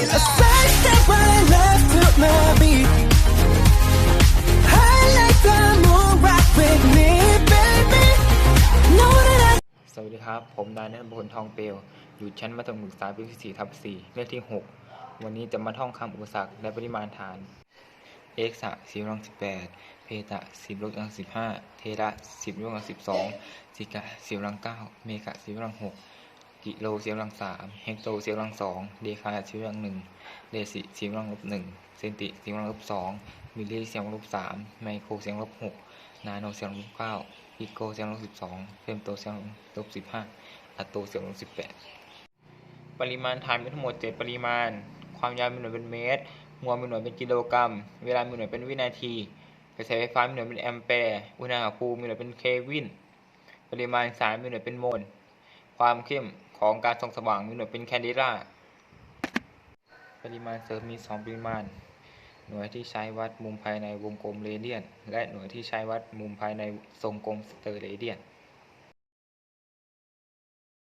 สวัสดีครับ ผมนายนัทบุญทองเปลว อยู่ชั้นมัธยมศึกษาปีที่4ทับ4เลขที่ 6 วันนี้จะมาท่องคำอุปสรรคและปริมาณฐานเอกสะสิบลังสิบแปดเพตะสิบลบกำลังสิบห้าเทระสิบลบกำลังสิบสองสิกะสิบลังเก้าเมกะสิบลังหก กิโลสิบกำลังสามเฮกโตสิบกำลังสองเดคาสิบกำลังหนึ่งเดซิสิบกำลังลบหนึ่งเซนติสิบกำลังลบสองมิลลิสิบกำลังลบสามไมโครสิบกำลังลบหกนาโนสิบกำลังลบเก้าปิโกสิบกำลังลบสิบสองเฟมโตสิบกำลังลบสิบห้าอะโตสิบกำลังลบสิบแปดปริมาณฐานมีทั้งหมด7ปริมาณ ความยาวมีหน่วยเป็นเมตรมวลมีหน่วยเป็นกิโลกรัม เวลามีหน่วยเป็นวินาทีกระแสไฟฟ้ามีหน่วยเป็นแอมแปร์ อุณหภูมิมีหน่วยเป็นเควิน ปริมาณสารมีหน่วยเป็นโมล ความเข้ม ของการส่องสว่างมีหน่วยเป็นแคนดิลาปริมาณเสริมมี 2 ปริมาณ หน่วยที่ใช้วัดมุมภายในวงกลมเรเดียน และหน่วยที่ใช้วัดมุมภายในทรงกลมสเตอร์เรเดียน